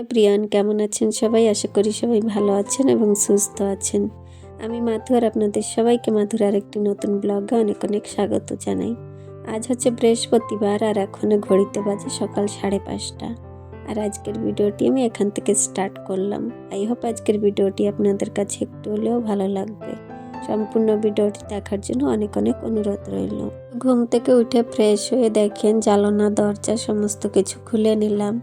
High Priyan, কেমন আছেন সবাই? আশা করি সবাই ভালো আছেন এবং সুস্থ আছেন। আমি মাথু আর আপনাদের সবাইকে মাথুর আর একটি নতুন ব্লগে অনেক অনেক স্বাগত জানাই। আজ হচ্ছে বৃহস্পতিবার আর এখনও ঘড়িতে বাজে সকাল সাড়ে পাঁচটা। আর আজকের ভিডিওটি আমি এখান থেকে স্টার্ট করলাম। আই হোপ আজকের ভিডিওটি আপনাদের কাছে একটু হলেও ভালো লাগবে। সম্পূর্ণ ভিডিওটি দেখার জন্য অনেক অনেক অনুরোধ রইল। ঘুম থেকে উঠে ফ্রেশ হয়ে দেখেন জ্বালানা, দরজা সমস্ত কিছু খুলে নিলাম।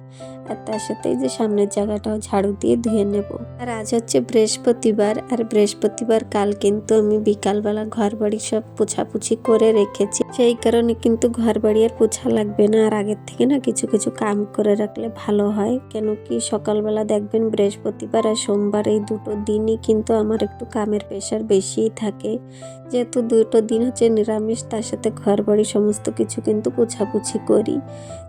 আর তার সাথে যে সামনের জায়গাটাও ঝাড়ু দিয়ে ধুয়ে নেব। আর আজ হচ্ছে বৃহস্পতিবার, আর বৃহস্পতিবার কাল কিন্তু আমি বিকালবেলা ঘর বাড়ি সব পোছাপুছি করে রেখেছি। সেই কারণে কিন্তু ঘর বাড়ি আর পোছা লাগবে না। আর আগের থেকে না কিছু কিছু কাম করে রাখলে ভালো হয়। কেন কি সকালবেলা দেখবেন বৃহস্পতিবার আর সোমবার এই দুটো দিনই কিন্তু আমার একটু কামের প্রেশার বেশিই থাকে। যেহেতু দুটো দিন হচ্ছে নিরামিষ, তার সাথে ঘর বাড়ি সমস্ত কিছু কিন্তু পোছাপুছি করি।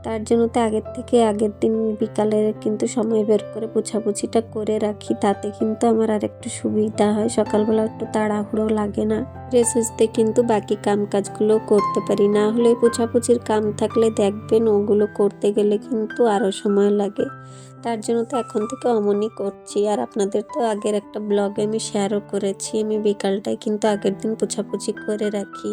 তার জন্য তো আগের থেকে আগের দিন বিকালে কিন্তু সময় বের করে পোছাপুছিটা করে রাখি। তাতে কিন্তু আমার আর একটু সুবিধা হয়। সকালবেলা একটু তাড়াহুড়ো লাগে না। ড্রেস আসতে কিন্তু বাকি কাম কাজগুলো করতে পারি। না হলে পোছাপুছির কাম থাকলে দেখবেন ওগুলো করতে গেলে কিন্তু আরও সময় লাগে। তার জন্য তো এখন থেকে অমনই করছি। আর আপনাদের তো আগের একটা ব্লগে আমি শেয়ারও করেছি। আমি বিকালটায় কিন্তু আগের দিন পোছাপুছি করে রাখি।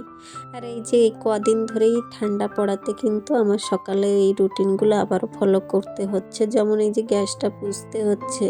আর এই যে এই কদিন ধরেই ঠান্ডা পড়াতে কিন্তু আমার সকালে এই রুটিনগুলো আবারও ফলো করতে হচ্ছে। যেমন এই যে গ্যাসটা পুষতে হচ্ছে।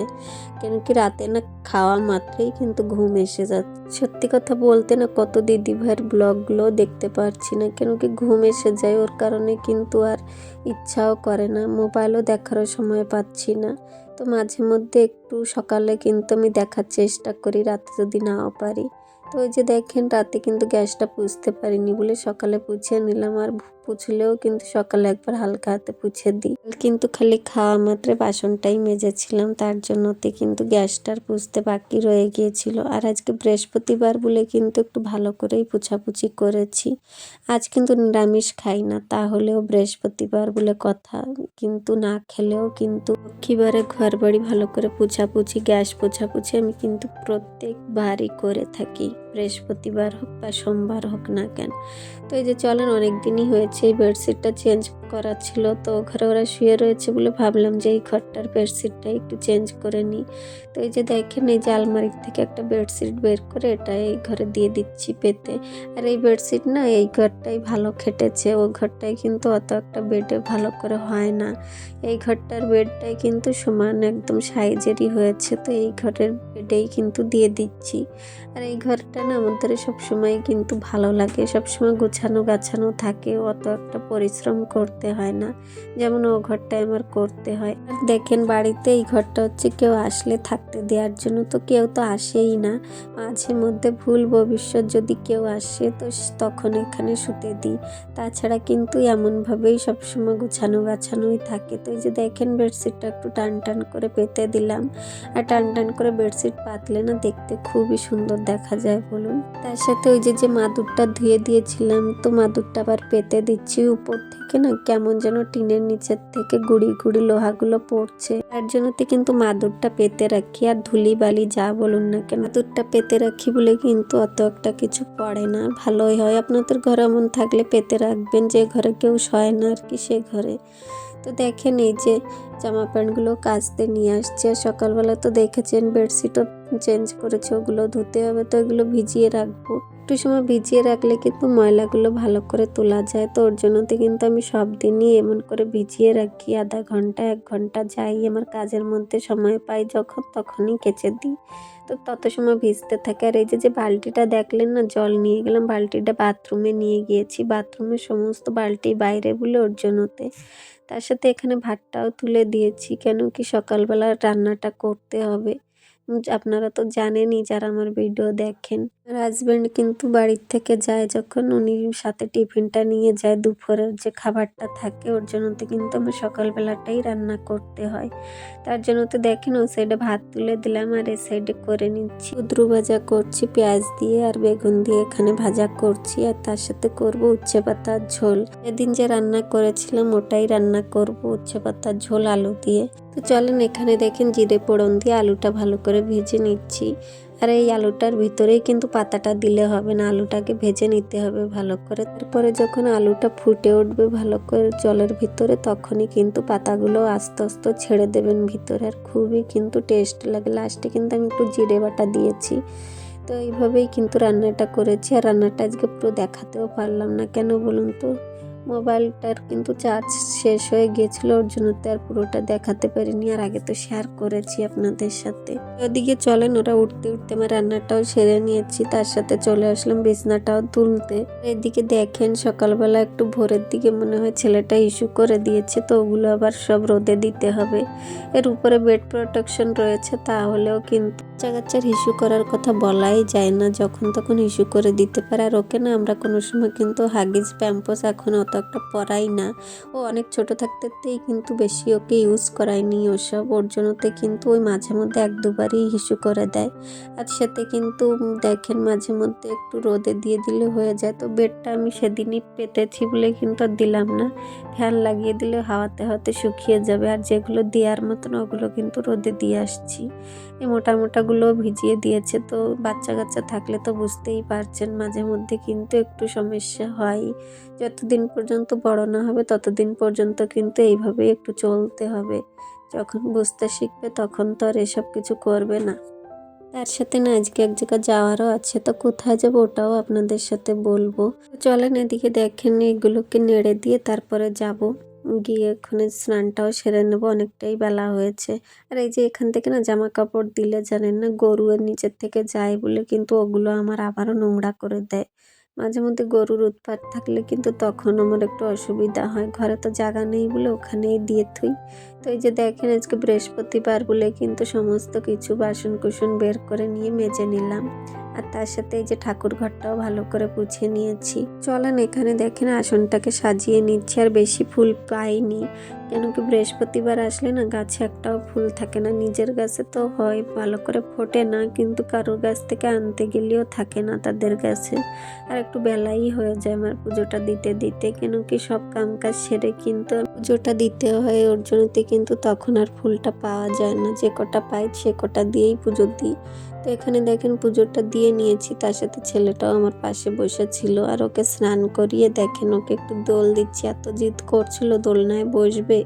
কেন কি রাতে না খাওয়া মাত্রই কিন্তু ঘুম এসে যাচ্ছে। সত্যি কথা বলতে না কত দিদি ভাইয়ের ব্লগগুলো দেখতে পারছি না। কেন কি ঘুম এসে যায়, ওর কারণে কিন্তু আর ইচ্ছাও করে না। মোবাইলও দেখারও সময় পাচ্ছি না। তো মাঝে মধ্যে একটু সকালে কিন্তু আমি দেখার চেষ্টা করি, রাতে যদি নাও পারি। তো ওই যে দেখেন, রাতে কিন্তু গ্যাসটা পুষতে পারিনি বলে সকালে পুছিয়ে নিলাম আর পুছলেও কিন্তু সকালে একবার হালকা হাতে পুছে দিই। কিন্তু খালি খাওয়া মাত্রে বাসনটাই মেজেছিলাম, তার জন্যতে কিন্তু গ্যাসটার পুষতে বাকি রয়ে গিয়েছিল। আর আজকে বৃহস্পতিবার বলে কিন্তু একটু ভালো করেই পুছাপুছি করেছি। আজ কিন্তু নিরামিষ খাই না, তাহলেও বৃহস্পতিবার বলে কথা। কিন্তু না খেলেও কিন্তু লক্ষ্মীবারে ঘর বাড়ি ভালো করে পুছাপুছি, গ্যাস পোছাপুছি আমি কিন্তু প্রত্যেকবারই করে থাকি। বৃহস্পতিবার হোক বা সোমবার হোক না কেন। তো এই যে চলেন অনেক দিনই হয়েছে, এই বেডশিটটা চেঞ্জ করা ছিল, তো ঘরে ওরা শুয়ে রয়েছে বলে ভাবলাম যে এই ঘরটার বেডশিটটা একটু চেঞ্জ করে নিই। তো এই যে দেখেন, এই যে আলমারির থেকে একটা বেডশিট বের করে এটা এই ঘরে দিয়ে দিচ্ছি পেতে। আর এই বেডশিট না, এই ঘরটাই ভালো খেটেছে। ও ঘরটাই কিন্তু অত একটা বেডে ভালো করে হয় না। এই ঘরটার বেডটাই কিন্তু সমান একদম সাইজেরই হয়েছে, তো এই ঘরের বেডেই কিন্তু দিয়ে দিচ্ছি। আর এই ঘরটা না, আমাদের সবসময় কিন্তু ভালো লাগে। সবসময় গোছানো গাছানো থাকে, অত একটা পরিশ্রম করতে হয় না। যেমন ও ঘরটায় আমার করতে হয়। আর দেখেন, বাড়িতে এই ঘরটা হচ্ছে কেউ আসলে থাকতে দেওয়ার জন্য তো কেউ তো আসেই না। মাঝে মধ্যে ভুল ভবিষ্যৎ যদি কেউ আসে তো তখন এখানে শুতে দিই। তাছাড়া কিন্তু এমনভাবেই সবসময় গোছানো গাছানোই থাকে। তো এই যে দেখেন, বেডশিটটা একটু টান টান করে পেতে দিলাম। আর টান টান করে বেডশিট পাতলে না দেখতে খুবই সুন্দর দেখা যায় বলুন। তার সাথে ওই যে যে মাদুরটা ধুয়ে দিয়েছিলাম, তো মাদুরটা আবার পেতে দিচ্ছি উপর থেকে না কেমন যেন টিনের নিচের থেকে গুড়ি গুড়ি লোহাগুলো পড়ছে। তার জন্য তো কিন্তু মাদুরটা পেতে রাখি, আর ধুলি বালি যা বলুন না কেন, মাদুরটা পেতে রাখি বলে কিন্তু অত একটা কিছু পড়ে না। ভালোই হয়, আপনাদের ঘরে এমন থাকলে পেতে রাখবেন, যে ঘরে কেউ শয় না আর কি সে ঘরে। তো দেখেন এই যে জামা প্যান্টগুলো কাচতে নিয়ে আসছে সকালবেলা তো দেখেছেন বেডশিটও চেঞ্জ করেছে, ওগুলো ধুতে হবে তো এগুলো ভিজিয়ে রাখব। একটু সময় ভিজিয়ে রাখলে কিন্তু ময়লাগুলো ভালো করে তোলা যায়। তো ওর জন্যতে কিন্তু আমি সব দিনই এমন করে ভিজিয়ে রাখি। আধা ঘণ্টা, এক ঘণ্টা যাই আমার কাজের মধ্যে সময় পাই যখন তখনই কেচে দিই। তো তত সময় ভিজতে থাকে। আর এই যে যে বালতিটা দেখলেন না, জল নিয়ে গেলাম, বালতিটা বাথরুমে নিয়ে গিয়েছি। বাথরুমের সমস্ত বালতি বাইরে বলে ওর জন্যতে। তার সাথে এখানে ভাতটাও তুলে দিয়েছি। কেন কি সকালবেলা রান্নাটা করতে হবে। আপনারা তো জানেনই যারা আমার ভিডিও দেখেন। আর হাজব্যান্ড কিন্তু বাড়ির থেকে যায় যখন, উনি সাথে টিফিনটা নিয়ে যায়, দুপুরের যে খাবারটা থাকে, ওর জন্য তো কিন্তু আমার সকালবেলাটাই রান্না করতে হয়। তার জন্য তো দেখেন ওই সাইডে ভাত তুলে দিলাম আর এই সাইডে করে নিচ্ছি। উদ্রু ভাজা করছি, পেঁয়াজ দিয়ে আর বেগুন দিয়ে এখানে ভাজা করছি আর তার সাথে করব উচ্ছে পাতার ঝোল। এদিন যে রান্না করেছিলাম, ওটাই রান্না করব, উচ্ছে পাতার ঝোল, আলু দিয়ে। তো চলেন এখানে দেখেন জিরে পোড়ন দিয়ে আলুটা ভালো করে ভেজে নিচ্ছি। আর এই আলুটার ভিতরেই কিন্তু পাতাটা দিলে হবে না, আলুটাকে ভেজে নিতে হবে ভালো করে। তারপরে যখন আলুটা ফুটে উঠবে ভালো করে জলের ভিতরে, তখনই কিন্তু পাতাগুলো আস্তে আস্তে ছেড়ে দেবেন ভিতরে। আর খুবই কিন্তু টেস্ট লাগে। লাস্টে কিন্তু আমি একটু জিরে বাটা দিয়েছি। তো এইভাবেই কিন্তু রান্নাটা করেছি। আর রান্নাটা আজকে পুরো দেখাতেও পারলাম না। কেন বলুন তো? মোবাইলটার কিন্তু চার্জ শেষ হয়ে গিয়েছিল, ওর জন্য তো আর পুরোটা দেখাতে পারিনি। আর আগে তো শেয়ার করেছি আপনাদের সাথে। ওদিকে চলেন, ওরা উঠতে উঠতে আমার রান্নাটাও সেরে নিয়েছি। তার সাথে চলে আসলাম বিছনাটাও তুলতে। এদিকে দেখেন, সকালবেলা একটু ভোরের দিকে মনে হয় ছেলেটা ইস্যু করে দিয়েছে, তো ওগুলো আবার সব রোদে দিতে হবে। এর উপরে বেড প্রোটেকশন রয়েছে, তাহলেও কিন্তু বাচ্চা কাচ্চার ইস্যু করার কথা বলাই যায় না। যখন তখন ইস্যু করে দিতে পারে। আর ওকে না আমরা কোনো সময় কিন্তু হাগিজ প্যাম্পস এখন অত একটা পরাই না। ও অনেক ছোট থাকতেই কিন্তু বেশি ওকে ইউজ করায়নি ওসব। ওর জন্যতে কিন্তু ওই মাঝে মধ্যে এক দুবারই ইস্যু করে দেয়। আর সাথে কিন্তু দেখেন মাঝে মধ্যে একটু রোদে দিয়ে দিলে হয়ে যায়। তো বেডটা আমি সেদিনই পেতেছি বলে কিন্তু আর দিলাম না। ফ্যান লাগিয়ে দিলে হাওয়াতে হাওয়াতে শুকিয়ে যাবে। আর যেগুলো দেওয়ার মতন ওগুলো কিন্তু রোদে দিয়ে আসছি। এই মোটা মোটাগুলো ভিজিয়ে দিয়েছে। তো বাচ্চা কাচ্চা থাকলে তো বুঝতেই পারছেন মাঝে মধ্যে কিন্তু একটু সমস্যা হয়। যতদিন পর্যন্ত বড় না হবে, ততদিন পর্যন্ত কিন্তু এইভাবে একটু চলতে হবে। যখন বুঝতে শিখবে, তখন তো আর এসব কিছু করবে না। তার সাথে না, আজকে এক জায়গায় যাওয়ারও আছে, তো কোথায় যাব ওটাও আপনাদের সাথে বলব। চলেন এদিকে দেখেন, এগুলোকে নেড়ে দিয়ে তারপরে যাব। গিয়ে ওখানে স্নানটাও সেরে নেব, অনেকটাই বেলা হয়েছে। আর এই যে এখান থেকে না জামা কাপড় দিলে জানেন না গরুয়ের নিচের থেকে যায় বলে কিন্তু ওগুলো আমার আবারও নোংরা করে দেয়। মাঝে মধ্যে গরুর উৎপাত থাকলে কিন্তু তখন আমার একটু অসুবিধা হয়। ঘরে তো জায়গা নেই বলে ওখানেই দিয়ে থুই। তো এই যে দেখেন, আজকে বৃহস্পতিবার বলে কিন্তু সমস্ত কিছু বাসন কুসন বের করে নিয়ে মেজে নিলাম। আর তার সাথে এই যে ঠাকুর ঘরটাও ভালো করে পুছে নিয়েছি। চলেন এখানে দেখেন, আসনটাকে সাজিয়ে নিচ্ছি। আর বেশি ফুল পাইনি। কেন কি বৃহস্পতিবার আসলে না গাছে একটাও ফুল থাকে না। নিজের গাছে তো হয়, ভালো করে ফোটে না, কিন্তু কারোর গাছ থেকে আনতে গেলেও থাকে না তাদের গাছে। আর একটু বেলাই হয়ে যায় আমার পুজোটা দিতে দিতে কেন কি সব কাম কাজ সেরে কিন্তু পুজোটা দিতে হয়, ওর জন্যতে কিন্তু তখন আর ফুলটা পাওয়া যায় না। যে কটা পাই সে কটা দিয়েই পুজো দিই। তো এখানে দেখেন পুজোটা দিয়ে নিয়েছি, তার সাথে ছেলেটাও আমার পাশে বসে ছিল আর ওকে স্নান করিয়ে দেখেন ওকে একটু দোল দিচ্ছি, এত জিদ করছিল দোলনায় বসবে,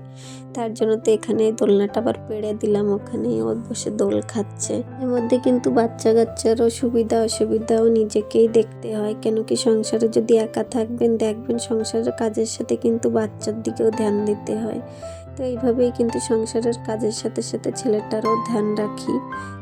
তার জন্য তো এখানে দোলনাটা আবার পেড়ে দিলাম ওখানে ও বসে দোল খাচ্ছে। এর মধ্যে কিন্তু বাচ্চা কাচ্চারও সুবিধা অসুবিধাও নিজেকেই দেখতে হয়, কেন কি সংসারে যদি একা থাকবেন, দেখবেন সংসারের কাজের সাথে কিন্তু বাচ্চার দিকেও ধ্যান দিতে হয়। তো এইভাবেই কিন্তু সংসারের কাজের সাথে সাথে ছেলেটারও ধ্যান রাখি।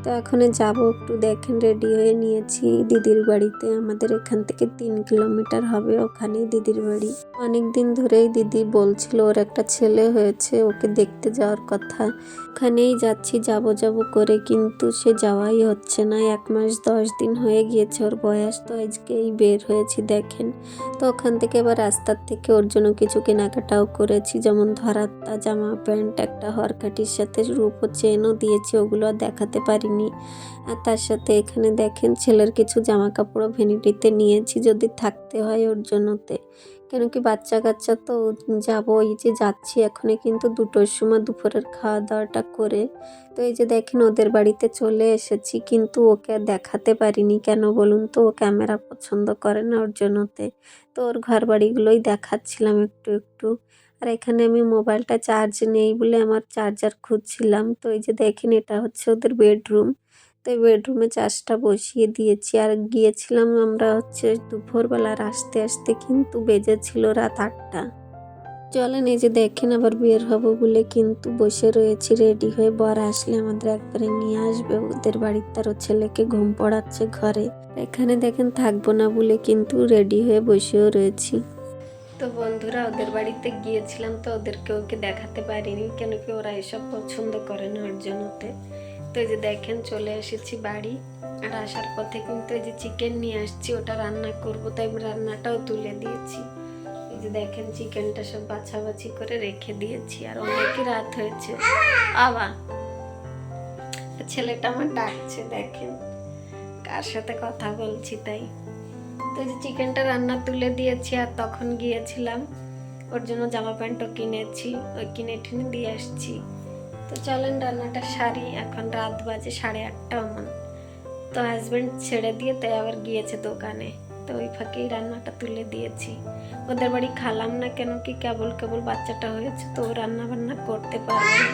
তো এখন যাব একটু দেখেন রেডি হয়ে নিয়েছি। দিদির বাড়িতে আমাদের এখান থেকে তিন কিলোমিটার হবে ওখানেই দিদির বাড়ি। অনেক দিন ধরেই দিদি বলছিল ওর একটা ছেলে হয়েছে, ওকে দেখতে যাওয়ার কথা। ওখানেই যাচ্ছি, যাব যাব করে, কিন্তু সে যাওয়াই হচ্ছে না। এক মাস দশ দিন হয়ে গিয়েছে ওর বয়স, তো আজকেই বের হয়েছি, দেখেন। তো ওখান থেকে এবার রাস্তার থেকে ওর জন্য কিছু কেনাকাটাও করেছি, যেমন ধরাত্তা জামা, প্যান্ট, একটা হরকাটির সাথে রূপো চেনও দিয়েছি, ওগুলো দেখাতে পারিনি। আর তার সাথে এখানে দেখেন ছেলের কিছু জামা কাপড়ও ভ্যানিটিতে নিয়েছি, যদি থাকতে হয় ওর জন্যতে। কেন কি বাচ্চা কাচ্চা তো যাব, এই যে যাচ্ছি এখনই কিন্তু দুটোর সময় দুপুরের খাওয়া দাওয়াটা করে। তো এই যে দেখেন ওদের বাড়িতে চলে এসেছি, কিন্তু ওকে দেখাতে পারিনি। কেন বলুন তো? ও ক্যামেরা পছন্দ করে না ওর জন্যতে। তো ওর ঘর বাড়িগুলোই দেখাচ্ছিলাম একটু একটু। আর এখানে আমি মোবাইলটা চার্জ নেই বলে আমার চার্জার খুঁজছিলাম। তো এই যে দেখেন এটা হচ্ছে ওদের বেডরুম। তো বেডরুমে চার্জটা বসিয়ে দিয়েছি। আর গিয়েছিলাম আমরা হচ্ছে দুপুরবেলার আসতে আসতে কিন্তু বেজেছিল রাত আটটা। চলেন এই যে দেখেন আবার বের হব বলে কিন্তু বসে রয়েছি রেডি হয়ে বর আসলে আমাদের একবারে নিয়ে আসবে। ওদের বাড়ির তারও ছেলেকে ঘুম পড়াচ্ছে ঘরে। এখানে দেখেন থাকব না বলে কিন্তু রেডি হয়ে বসেও রয়েছি। তো বন্ধুরা, ওদের বাড়িতে গিয়েছিলাম তো ওদেরকে ওকে দেখাতে পারিনি, কেন কি ওরা এসব পছন্দ করে না ওর জন্যতে। তো এই যে দেখেন চলে এসেছি বাড়ি। আর আসার পথে কিন্তু এই যে চিকেন নিয়ে আসছি, ওটা রান্না করব, তাই আমি রান্নাটাও তুলে দিয়েছি। এই যে দেখেন চিকেনটা সব বাছাবাছি করে রেখে দিয়েছি, আর অনেকই রাত হয়েছে। আবা ছেলেটা আমার ডাকছে, দেখেন। কার সাথে কথা বলছি তাই। তো যে চিকেনটা রান্না তুলে দিয়েছি, আর তখন গিয়েছিলাম। ওর জন্য জামা প্যান্টও কিনেছি, ওই কিনে টিনে দিয়ে আসছি। তো চলেন রান্নাটা সারি। এখন রাত বাজে সাড়ে আটটা অমন তো হাজব্যান্ড ছেড়ে দিয়ে তাই আবার গিয়েছে দোকানে। তো ওই ফাঁকেই রান্নাটা তুলে দিয়েছি। ওদের বাড়ি খালাম না কেন কি কেবল কেবল বাচ্চাটা হয়েছে, তো রান্না বান্না করতে পারবে না।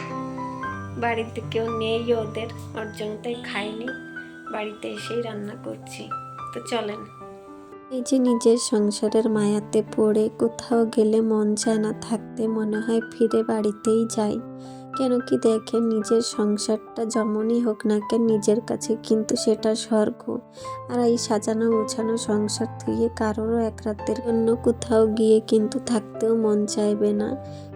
বাড়িতে কেউ নেই ওদের, ওর জন্য তাই খাইনি। বাড়িতে এসেই রান্না করছি। তো চলেন। এই যে নিজের সংসারের মায়াতে পড়ে, কোথাও গেলে মন চায় না থাকতে, মনে হয় ফিরে বাড়িতেই যাই। কেন কি দেখেন নিজের সংসারটা যেমনই হোক না কেন নিজের কাছে কিন্তু সেটা স্বর্গ। আর এই সাজানো গোছানো সংসার থেকে কারোরও এক রাতের জন্য কোথাও গিয়ে কিন্তু থাকতেও মন চাইবে না।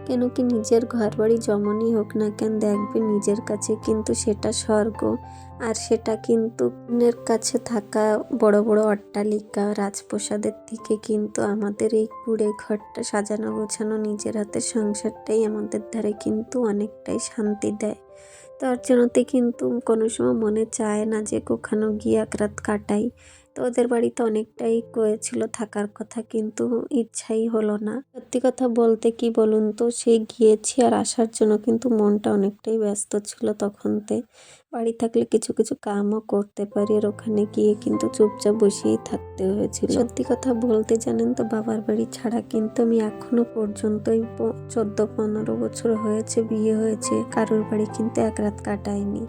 কেন কি নিজের ঘর বাড়ি যেমনই হোক না কেন দেখবে নিজের কাছে কিন্তু সেটা স্বর্গ। আর সেটা কিন্তু কাছে থাকা বড় বড় অট্টালিকা, রাজপ্রসাদের থেকে কিন্তু আমাদের এই কুড়ে ঘরটা সাজানো গোছানো নিজের হাতের সংসারটাই আমাদের ধারে কিন্তু অনেকটাই শান্তি দেয়। তার জন্যতে কিন্তু কোনো সময় মনে চায় না যে কোখানো গিয়ে এক রাত কাটাই। তো ওদের বাড়িতে অনেকটাই কয়েছিল থাকার কথা, কিন্তু ইচ্ছাই হলো না। সত্যি কথা বলতে কি বলুন তো সেই গিয়েছি আর আসার জন্য, কিন্তু মনটা অনেকটাই ব্যস্ত ছিল তখনতে বাড়ি থাকলে কিছু কিছু কামও করতে পারি আর ওখানে গিয়ে কিন্তু চুপচাপ বসেই থাকতে হয়েছিল। সত্যি কথা বলতে জানেন তো, বাবার বাড়ি ছাড়া কিন্তু আমি এখনও পর্যন্তই চোদ্দ, পনেরো বছর হয়েছে, বিয়ে হয়েছে, কারোর বাড়ি কিন্তু এক রাত কাটাইনি।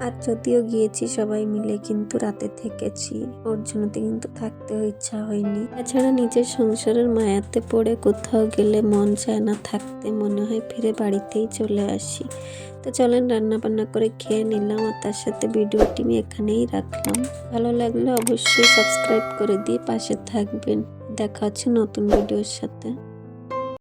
আর যদিও গিয়েছি সবাই মিলে, কিন্তু রাতে থেকেছি। ওর জন্য কিন্তু থাকতেও ইচ্ছা হয়নি। তাছাড়া নিজের সংসারের মায়াতে পড়ে কোথাও গেলে মন চায় না থাকতে, মনে হয় ফিরে বাড়িতেই চলে আসি। তো চলেন রান্না বান্না করে খেয়ে নিলাম আর তার সাথে ভিডিওটি আমি এখানেই রাখলাম। ভালো লাগলে অবশ্যই সাবস্ক্রাইব করে দিয়ে পাশে থাকবেন। দেখা হচ্ছে নতুন ভিডিওর সাথে।